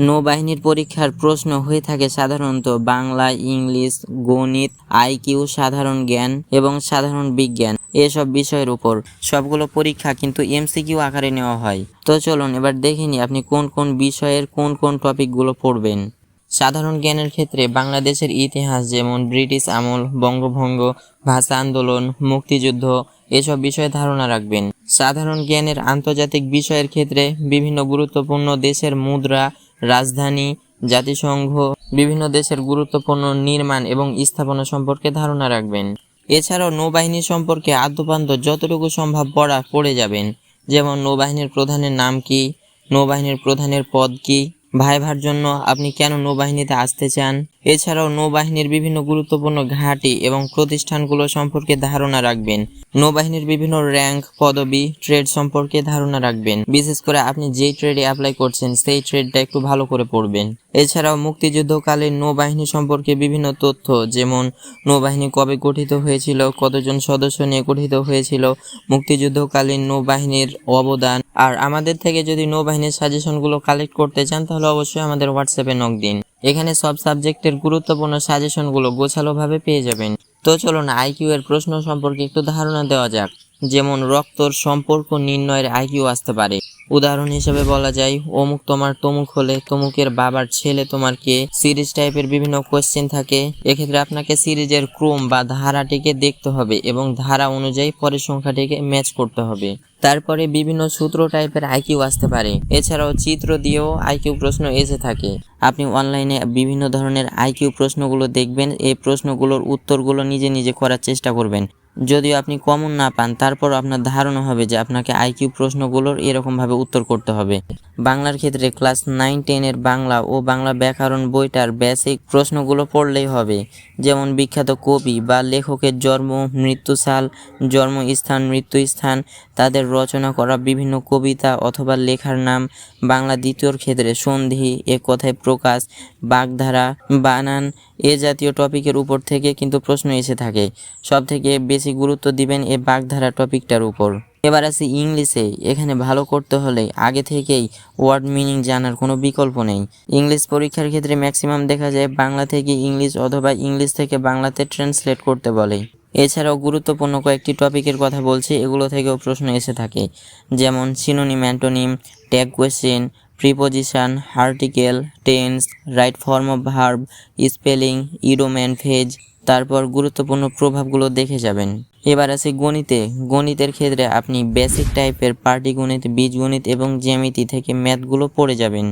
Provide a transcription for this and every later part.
নৌবাহিনীর পরীক্ষার প্রশ্ন হয়ে থাকে সাধারণত বাংলা, ইংলিশ, গণিত আইকিউ সাধারণ জ্ঞান এবং সাধারণ বিজ্ঞান এসব বিষয়ের উপর। সবগুলো পরীক্ষা কিন্তু এমসিকিউ আকারে নেওয়া হয়। তো চলুন এবার দেখে নিই আপনি কোন কোন বিষয়ের কোন কোন টপিকগুলো পড়বেন। সাধারণ জ্ঞানের ক্ষেত্রে বাংলাদেশের ইতিহাস যেমন ব্রিটিশ আমল, বঙ্গভঙ্গ, ভাষা আন্দোলন, মুক্তিযুদ্ধ এসব বিষয়ে ধারণা রাখবেন। সাধারণ জ্ঞানের আন্তর্জাতিক বিষয়ের ক্ষেত্রে বিভিন্ন গুরুত্বপূর্ণ দেশের মুদ্রা রাজধানী, জাতিসংঘ, বিভিন্ন দেশের গুরুত্বপূর্ণ নির্মাণ এবং স্থাপনা সম্পর্কে ধারণা রাখবেন। এছাড়াও নৌবাহিনী সম্পর্কে আদ্যপান্ত যতটুকু সম্ভব পড়া পড়ে যাবেন। যেমন নৌবাহিনীর প্রধানের নাম কি? নৌবাহিনীর প্রধানের পদ কি? ভাইভার জন্য আপনি কেন নৌবাহিনীতে আসতে চান? এছাড়াও নৌবাহিনীর বিভিন্ন গুরুত্বপূর্ণ ঘাঁটি এবং প্রতিষ্ঠানগুলো সম্পর্কে ধারণা রাখবেন। নৌবাহিনীর বিভিন্ন র্যাঙ্ক, পদবি, ট্রেড সম্পর্কে ধারণা রাখবেন। বিশেষ করে আপনি যেই ট্রেডে অ্যাপ্লাই করছেন, সেই ট্রেডটা একটু ভালো করে পড়বেন। এছাড়াও মুক্তিযুদ্ধকালীন নৌবাহিনী সম্পর্কে বিভিন্ন তথ্য, যেমন নৌবাহিনী কবে গঠিত হয়েছিল, কতজন সদস্য নিয়ে গঠিত হয়েছিল, মুক্তিযুদ্ধকালীন নৌবাহিনীর অবদান আর আমাদের থেকে যদি নৌবাহিনীর সাজেশনগুলো কালেক্ট করতে চান, তাহলে অবশ্যই আমাদের হোয়াটসঅ্যাপে নক দিন। এখানে সব সাবজেক্টের গুরুত্বপূর্ণ সাজেশনগুলো গোছালোভাবে পেয়ে যাবেন। তো চলুন আইকিউ এর প্রশ্ন সম্পর্কে একটু ধারণা দেওয়া যাক। যেমন রক্তর সম্পর্ক নির্ণয়ের আইকিউ আসতে পারে। উদাহরণ হিসেবে বলা যায়, অমুক তোমার তমুক হলে তমুকের বাবার ছেলে তোমার কে? সিরিজ টাইপের বিভিন্ন কোয়েশ্চেন থাকে। এক্ষেত্রে আপনাকে সিরিজের ক্রম বা ধারাটিকে দেখতে হবে এবং ধারা অনুযায়ী পরের সংখ্যাটিকে ম্যাচ করতে হবে। তারপরে বিভিন্ন সূত্র টাইপের আইকিউ আসতে পারে। এছাড়াও চিত্র দিয়েও আইকিউ প্রশ্ন এসে থাকে। আপনি অনলাইনে বিভিন্ন ধরনের আইকিউ প্রশ্নগুলো দেখবেন। এই প্রশ্নগুলোর উত্তরগুলো নিজে নিজে করার চেষ্টা করবেন। যদিও আপনি কমন না পান তারপর আপনার ধারণা হবে যে আপনাকে আইকিউ প্রশ্নগুলোর এরকমভাবে উত্তর করতে হবে। বাংলার ক্ষেত্রে ক্লাস নাইন টেনের বাংলা ও বাংলা ব্যাকরণ বইটার বেসিক প্রশ্নগুলো পড়লেই হবে। যেমন বিখ্যাত কবি বা লেখকের জন্ম মৃত্যুসাল জন্মস্থান, মৃত্যুস্থান, তাদের রচনা করা বিভিন্ন কবিতা অথবা লেখার নাম। বাংলা দ্বিতীয়র ক্ষেত্রে সন্ধি, এ কথায় প্রকাশ, বাগধারা, বানান এ জাতীয় টপিকের উপর থেকে কিন্তু প্রশ্ন এসে থাকে। সব থেকে বেশি গুরুত্ব দিবেন এ বাগধারা টপিকটার উপর। এবার আসি ইংলিশে। এখানে ভালো করতে হলে আগে থেকেই ওয়ার্ড মিনিং জানার কোনো বিকল্প নেই। ইংলিশ পরীক্ষার ক্ষেত্রে ম্যাক্সিমাম দেখা যায় বাংলা থেকে ইংলিশ অথবা ইংলিশ থেকে বাংলাতে ট্রান্সলেট করতে বলে। এছাড়াও গুরুত্বপূর্ণ কয়েকটি টপিকের কথা বলছি, এগুলো থেকেও প্রশ্ন এসে থাকে। যেমন synonym antonym tag question preposition article tense right form of verb spelling ইডোম্যান phrase তারপর গুরুত্বপূর্ণ প্রভাবগুলো দেখে যাবেন। এবার আছে গণিতে। গণিতের ক্ষেত্রে আপনি বেসিক টাইপের পাটিগণিত, বীজগণিত এবং জ্যামিতি থেকে ম্যাথগুলো পড়ে যাবেন।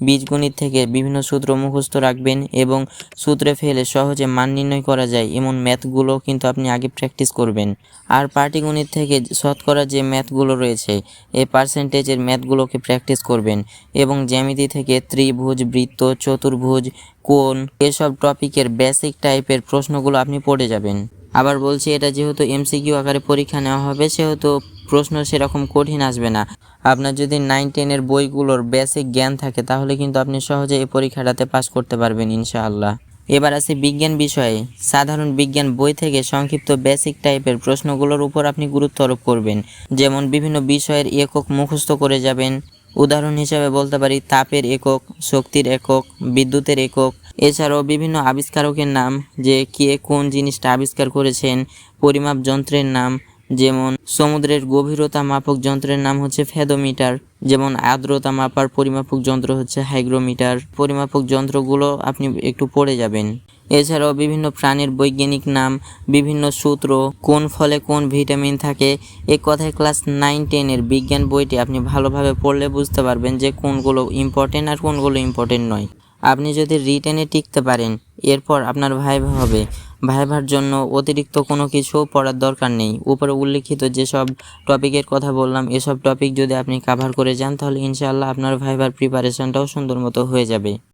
বীজগণিত থেকে বিভিন্ন সূত্র মুখস্থ রাখবেন এবং সূত্রে ফেলে সহজে মান নির্ণয় করা যায় এমন ম্যাথগুলো কিন্তু আপনি আগে প্র্যাকটিস করবেন। আর পাটিগণিত থেকে শতকরা যে ম্যাথগুলো রয়েছে এই পার্সেন্টেজের ম্যাথগুলোকে প্র্যাকটিস করবেন এবং জ্যামিতি থেকে ত্রিভুজ, বৃত্ত, চতুর্ভুজ, কোণ, এসব টপিকের বেসিক টাইপের প্রশ্নগুলো আপনি পড়ে যাবেন। আবার বলছি, এটা যেহেতু এমসিকিউ আকারে পরীক্ষা নেওয়া হবে, সেহেতু প্রশ্ন সেরকম কঠিন আসবে না। আপনার যদি নাইন টেনের বইগুলোর বেসিক জ্ঞান থাকে, তাহলে কিন্তু আপনি সহজে এই পরীক্ষাটাতে পাস করতে পারবেন ইনশাআল্লাহ। এবার আছে বিজ্ঞান বিষয়ে। সাধারণ বিজ্ঞান বই থেকে সংক্ষিপ্ত বেসিক টাইপের প্রশ্নগুলোর উপর আপনি গুরুত্ব আরোপ করবেন। যেমন বিভিন্ন বিষয়ের একক মুখস্থ করে যাবেন উদাহরণ হিসেবে বলতে পারি, তাপের একক, শক্তির একক, বিদ্যুতের একক। এছাড়াও বিভিন্ন আবিষ্কারকের নাম, যে কে কোন জিনিসটা আবিষ্কার করেছেন, পরিমাপ যন্ত্রের নাম, যেমন সমুদ্রের গভীরতা মাপক যন্ত্রের নাম হচ্ছে ফেদোমিটার, যেমন আর্দ্রতা মাপার পরিমাপক যন্ত্র হচ্ছে হাইগ্রোমিটার। পরিমাপক যন্ত্রগুলো আপনি একটু পড়ে যাবেন। এছাড়াও বিভিন্ন প্রাণীর বৈজ্ঞানিক নাম, বিভিন্ন সূত্র, কোন ফলে কোন ভিটামিন থাকে, এ কথায় ক্লাস নাইন টেনের বিজ্ঞান বইটি আপনি ভালোভাবে পড়লে বুঝতে পারবেন যে কোনগুলো ইম্পর্টেন্ট আর কোনগুলো ইম্পর্টেন্ট নয়। আপনি যদি রিটেনে টিকতে পারেন, এরপর আপনার ভাইভা হবে। ভাইভার জন্য অতিরিক্ত কোনো কিছু পড়ার দরকার নেই। উপরে উল্লেখিত যেসব টপিকের কথা বললাম, এসব টপিক যদি আপনি কাভার করে যান, তাহলে ইনশাআল্লাহ আপনার ভাইভার প্রিপারেশনটাও সুন্দর মতো হয়ে যাবে।